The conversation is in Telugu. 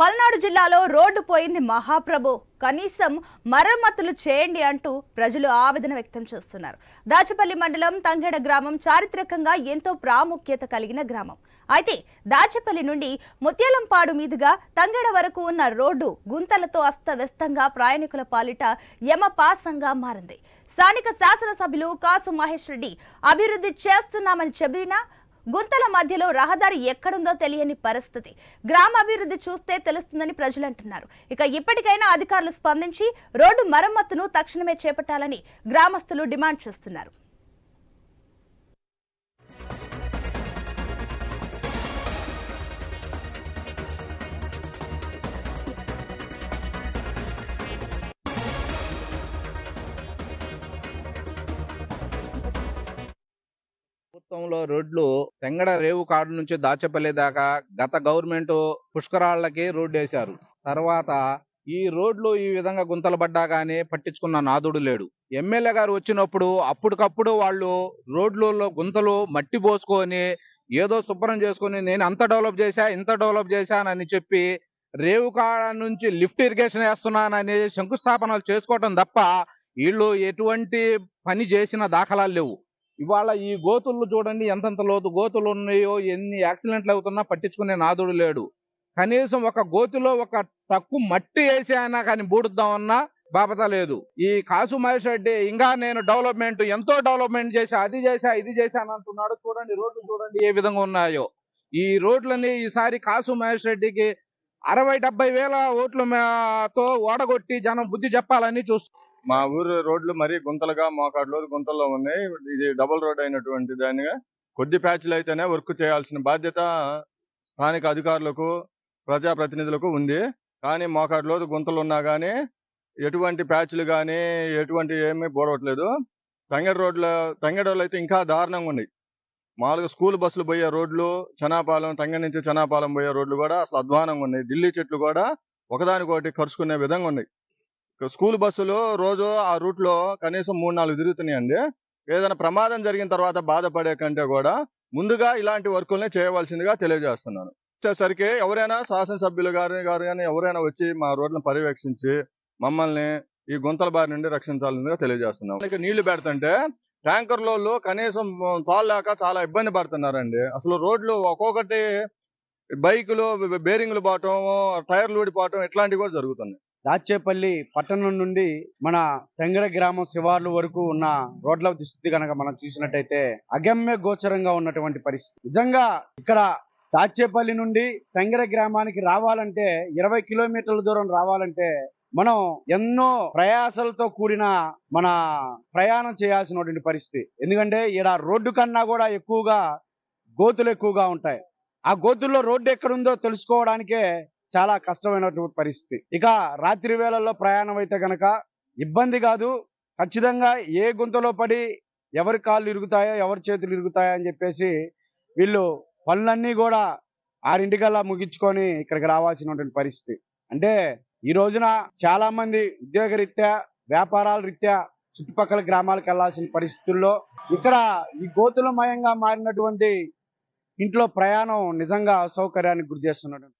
పల్నాడు జిల్లాలో రోడ్డు పోయింది మహాప్రభు. కనీసం మరమ్మతులు చేయండి అంటూ ప్రజలు ఆవేదన వ్యక్తం చేస్తున్నారు. దాచపల్లి మండలం తంగెడ గ్రామం చారిత్రకంగా ఎంతో ప్రాముఖ్యత కలిగిన గ్రామం. అయితే దాచపల్లి నుండి ముత్యాలంపాడు మీదుగా తంగెడ వరకు ఉన్న రోడ్డు గుంతలతో అస్తవ్యస్తంగా ప్రయాణికుల పాలిట యమపాసంగా మారింది. స్థానిక శాసనసభ్యులు కాసు మహేష్ రెడ్డి అభివృద్ధి చేస్తున్నామని చెప్పినా గుంతల మధ్యలో రహదారి ఎక్కడుందో తెలియని పరిస్థితి. గ్రామాభివృద్ధి చూస్తే తెలుస్తుందని ప్రజలు అంటున్నారు. ఇక ఇప్పటికైనా అధికారులు స్పందించి రోడ్డు మరమ్మతును తక్షణమే చేపట్టాలని గ్రామస్తులు డిమాండ్ చేస్తున్నారు. ప్రభుత్వంలో రోడ్లు తెంగడ రేవు కాడు నుంచి దాచపల్లి దాకా గత గవర్నమెంట్ పుష్కరాళ్ళకి రోడ్డు వేశారు తర్వాత ఈ రోడ్లు ఈ విధంగా గుంతలు పడ్డా కానీ పట్టించుకున్న నాదుడు లేడు. ఎమ్మెల్యే గారు వచ్చినప్పుడు అప్పటికప్పుడు వాళ్ళు రోడ్లలో గుంతలు మట్టి పోసుకొని ఏదో శుభ్రం చేసుకొని నేను అంత డెవలప్ చేశా ఇంత డెవలప్ చేశానని చెప్పి రేవు కాడ నుంచి లిఫ్ట్ ఇరిగేషన్ వేస్తున్నానని శంకుస్థాపనలు చేసుకోవటం తప్ప వీళ్ళు ఎటువంటి పని చేసిన దాఖలాలు లేవు. ఇవాళ ఈ గోతులు చూడండి ఎంతెంత లోతు గోతులు ఉన్నాయో ఎన్ని యాక్సిడెంట్లు అవుతున్నా పట్టించుకునే నాదుడు లేడు. కనీసం ఒక గోతిలో ఒక తక్కు మట్టి వేసి అయినా కానీ బూడుద్దామన్నా బాపత లేదు. ఈ కాసు మహేష్ రెడ్డి ఇంకా నేను డెవలప్మెంట్ ఎంతో డెవలప్మెంట్ చేశా అది చేశా ఇది చేశాను అంటున్నాడు. చూడండి రోడ్లు చూడండి ఏ విధంగా ఉన్నాయో. ఈ రోడ్లని ఈసారి కాసు మహేష్ రెడ్డికి అరవై డెబ్బై వేల ఓట్ల తో ఓడగొట్టి జనం బుద్ధి చెప్పాలని చూస్తున్నారు మా ఊరు రోడ్లు మరీ గుంతలుగా మోకాడ్లు గుంతల్లో ఉన్నాయి. ఇది డబుల్ రోడ్ అయినటువంటి దానిగా. కొద్ది ప్యాచ్లు అయితేనే వర్క్ చేయాల్సిన బాధ్యత స్థానిక అధికారులకు ప్రజాప్రతినిధులకు ఉంది. కానీ మోకాడ్లో గుంతలు ఉన్నా కానీ ఎటువంటి ప్యాచ్లు కానీ ఎటువంటి ఏమీ బోడవట్లేదు తంగెడ రోడ్ల తంగెడలో అయితే ఇంకా దారుణంగా ఉన్నాయి. మామూలుగా స్కూల్ బస్సులు పోయే రోడ్లు చనాపాలెం తంగడి నుంచి చనాపాలెం పోయే రోడ్లు కూడా అసలు అధ్వానంగా ఉన్నాయి. ఢిల్లీ చెట్లు కూడా ఒకదానికొకటి కరుచుకునే విధంగా ఉన్నాయి. స్కూల్ బస్సులు రోజు ఆ రూట్లో కనీసం మూడు నాలుగు తిరుగుతున్నాయండి. ఏదైనా ప్రమాదం జరిగిన తర్వాత బాధపడే కంటే కూడా ముందుగా ఇలాంటి వర్కుల్ని చేయవలసిందిగా తెలియజేస్తున్నాను. వచ్చేసరికి ఎవరైనా శాసనసభ్యులు గారు గారు కానీ ఎవరైనా వచ్చి మా రోడ్లను పర్యవేక్షించి మమ్మల్ని ఈ గుంతల బారి నుండి రక్షించాలని తెలియజేస్తున్నాం. ఇక నీళ్ళు పెడుతుంటే ట్యాంకర్లలో కనీసం తాళ్ళాక చాలా ఇబ్బంది పడుతున్నారండి. అసలు రోడ్లు ఒక్కొక్కటి బైకులు బేరింగ్లు పోవటం టైర్లు ఊడిపోవటం ఇట్లాంటివి కూడా జరుగుతున్నాయి. దాచేపల్లి పట్టణం నుండి మన తెంగర గ్రామం శివార్లు వరకు ఉన్న రోడ్ల దుస్థితి కనుక మనం చూసినట్టయితే అగమ్య గోచరంగా ఉన్నటువంటి పరిస్థితి. నిజంగా ఇక్కడ దాచేపల్లి నుండి తెంగర గ్రామానికి రావాలంటే ఇరవై కిలోమీటర్ల దూరం రావాలంటే మనం ఎన్నో ప్రయాసాలతో కూడిన మన ప్రయాణం చేయాల్సినటువంటి పరిస్థితి. ఎందుకంటే ఇక్కడ రోడ్డు కన్నా కూడా ఎక్కువగా గోతులు ఎక్కువగా ఉంటాయి. ఆ గోతుల్లో రోడ్డు ఎక్కడుందో తెలుసుకోవడానికే చాలా కష్టమైనటువంటి పరిస్థితి. ఇక రాత్రి వేళల్లో ప్రయాణం అయితే గనక ఇబ్బంది కాదు. ఖచ్చితంగా ఏ గుంతలో పడి ఎవరి కాళ్ళు ఇరుగుతాయో ఎవరి చేతులు ఇరుగుతాయో అని చెప్పేసి వీళ్ళు పనులన్నీ కూడా ఆరింటికల్లా ముగించుకొని ఇక్కడికి రావాల్సినటువంటి పరిస్థితి. అంటే ఈ రోజున చాలా మంది ఉద్యోగరీత్యా వ్యాపారాల రీత్యా చుట్టుపక్కల గ్రామాలకు వెళ్ళాల్సిన పరిస్థితుల్లో ఇక్కడ ఈ గోతులమయంగా మారినటువంటి ఇంట్లో ప్రయాణం నిజంగా అసౌకర్యానికి గురి చేస్తున్నటువంటి